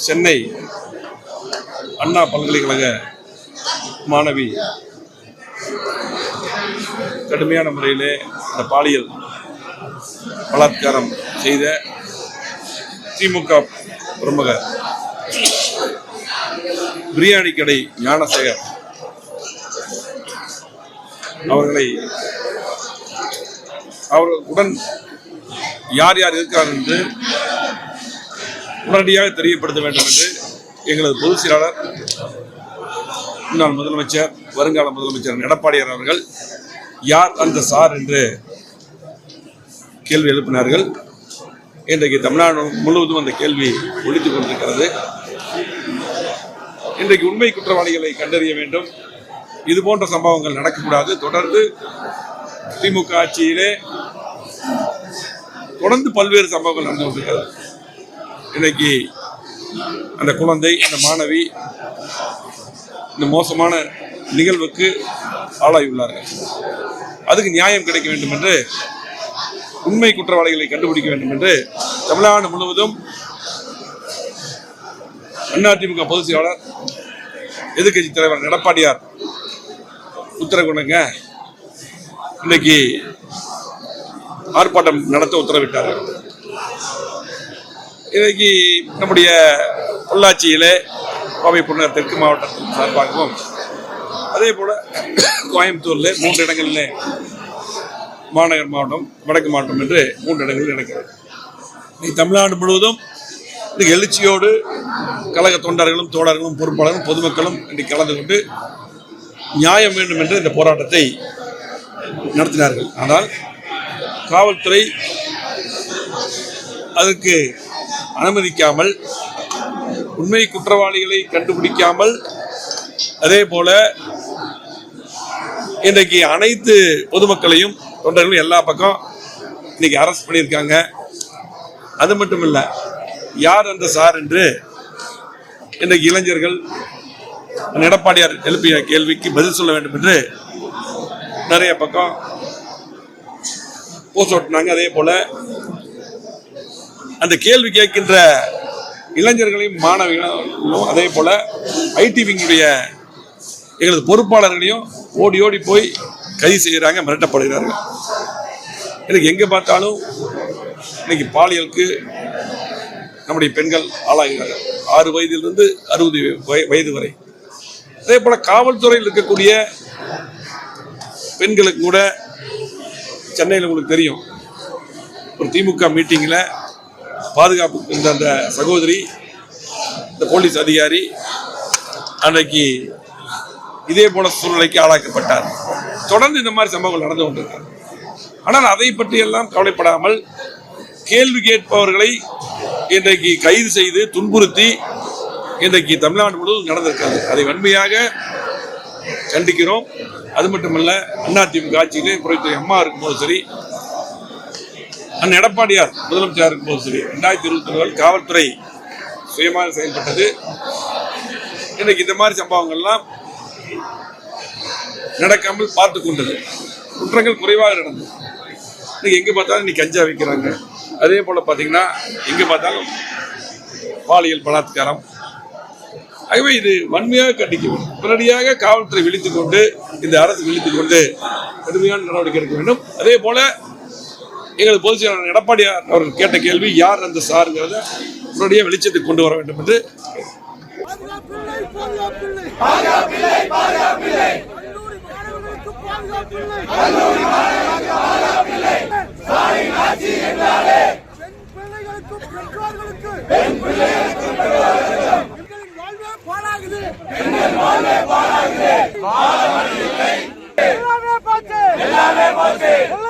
சென்னை அண்ணா பல்கலைக்கழக மாணவி கடுமையான முறையிலே இந்த பாலியல் பலாத்காரம் செய்த திமுக பிரமுகர் பிரியாணி கடை ஞானசேகர் அவர்களை அவர்களுடன் யார் யார் இருக்கிறார் என்று உடனடியாக தெரியப்படுத்த வேண்டும் என்று எங்களது பொதுச் செயலாளர் முன்னாள் முதலமைச்சர் வருங்கால முதலமைச்சர் எடப்பாடியார் அவர்கள் யார் அந்த சார் என்று கேள்வி எழுப்பினார்கள். இன்றைக்கு தமிழ்நாடு முழுவதும் அந்த கேள்வி ஒழித்துக் கொண்டிருக்கிறது. இன்றைக்கு உண்மை குற்றவாளிகளை கண்டறிய வேண்டும். இது போன்ற சம்பவங்கள் நடக்கக்கூடாது. தொடர்ந்து திமுக ஆட்சியிலே தொடர்ந்து பல்வேறு சம்பவங்கள் நடந்து கொண்டிருக்கிறது. இன்னைக்கு அந்த குழந்தை அந்த மாணவி இந்த மோசமான நிகழ்வுக்கு ஆளாகியுள்ளார்கள் அதுக்கு நியாயம் கிடைக்க வேண்டும் என்று உண்மை குற்றவாளிகளை கண்டுபிடிக்க வேண்டும் என்று தமிழ்நாடு முழுவதும் அதிமுக பொதுச் செயலாளர் எதிர்க்கட்சி தலைவர் எடப்பாடியார் உத்தரவு இன்னைக்கு ஆர்ப்பாட்டம் நடத்த உத்தரவிட்டார்கள். இன்றைக்கு நம்முடைய பொள்ளாச்சியிலே கோவை புன்னர் தெற்கு மாவட்டத்தின் சார்பாகவும் அதே போல கோயம்புத்தூரில் மூன்று இடங்களில் மாநகர் மாவட்டம் வடக்கு மாவட்டம் என்று மூன்று இடங்களில் நடக்கிறது. இன்னைக்கு தமிழ்நாடு முழுவதும் இன்னைக்கு எழுச்சியோடு கழக தொண்டர்களும் தோழர்களும் பொறுப்பாளர்களும் பொதுமக்களும் இன்றைக்கு கலந்து கொண்டு நியாயம் வேண்டும் என்று இந்த போராட்டத்தை நடத்தினார்கள். ஆனால் காவல்துறை அதற்கு அனுமதிக்காமல் உண்மை குற்றவாளிகளை கண்டுபிடிக்காமல் அதே போல இன்றைக்கு அனைத்து பொதுமக்களையும் தொண்டர்களும் எல்லா பக்கம் இன்னைக்கு அரெஸ்ட் பண்ணியிருக்காங்க. அது மட்டும் இல்லை யார் அந்த சார் என்று இன்றைக்கு இளைஞர்கள் எடப்பாடியார் எழுப்பிய கேள்விக்கு பதில் சொல்ல வேண்டும் என்று நிறைய பக்கம் போஸ்ட் ஓட்டினாங்க. அதே போல அந்த கேள்வி கேட்கின்ற இளைஞர்களையும் மாணவிகளும் அதே போல ஐடி விங்குடைய எங்களது பொறுப்பாளர்களையும் ஓடி ஓடி போய் கைது செய்கிறாங்க மிரட்டப்படுகிறார்கள். எனக்கு எங்கே பார்த்தாலும் இன்னைக்கு பாலியலுக்கு நம்முடைய பெண்கள் ஆளாகிறார்கள். ஆறு வயதிலிருந்து அறுபது வய- வயது வரை. அதே போல் காவல்துறையில் இருக்கக்கூடிய பெண்களுக்கு கூட சென்னையில் உங்களுக்கு தெரியும். ஒரு திமுக மீட்டிங்கில் பாதுகாப்பு இருந்த அந்த சகோதரி இந்த போலீஸ் அதிகாரி அன்றைக்கு இதே போல சூழ்நிலைக்கு ஆளாக்கப்பட்டார். தொடர்ந்து இந்த மாதிரி சம்பவங்கள் நடந்து கொண்டிருக்காங்க ஆனால் அதை பற்றியெல்லாம் கவலைப்படாமல் கேள்வி கேட்பவர்களை இன்றைக்கு கைது செய்து துன்புறுத்தி இன்றைக்கு தமிழ்நாடு முழுவதும் நடந்திருக்காது அதை வன்மையாக கண்டிக்கிறோம். அது மட்டுமல்ல அதிமுக ஆட்சியிலே புரட்சி அம்மா இருக்கும்போது சரி அண்ணன் எடப்பாடியார் முதலமைச்சர் இருக்கும்போது சரி ரெண்டாயிரத்தி இருபத்தி ஒன்பதில் காவல்துறை சுயமாக செயல்பட்டது. இன்னைக்கு இந்த மாதிரி சம்பவங்கள்லாம் நடக்காமல் பார்த்து கொண்டது. குற்றங்கள் குறைவாக நடந்தது. இன்னைக்கு எங்கே பார்த்தாலும் இன்னைக்கு கஞ்சா வைக்கிறாங்க அதே போல் பார்த்தீங்கன்னா எங்கே பார்த்தாலும் பாலியல் பலாத்காரம். ஆகவே இது வன்மையாக கண்டிக்க வேண்டும் உடனடியாக காவல்துறை விழித்துக் கொண்டு இந்த அரசு விழித்துக் கொண்டு கடுமையான நடவடிக்கை எடுக்க வேண்டும். அதே போல எங்களது பொதுச் செயலாளர் எடப்பாடி அவர்கள் கேட்ட கேள்வி யார் அந்த சாருங்கிறத உடனடியாக வெளிச்சத்துக்கு கொண்டு வர வேண்டும் என்று பாதுகாப்பில்லை பாதுகாப்பில்லை பாதுகாப்பில்லை பாதுகாப்பில்லை கல்லூரி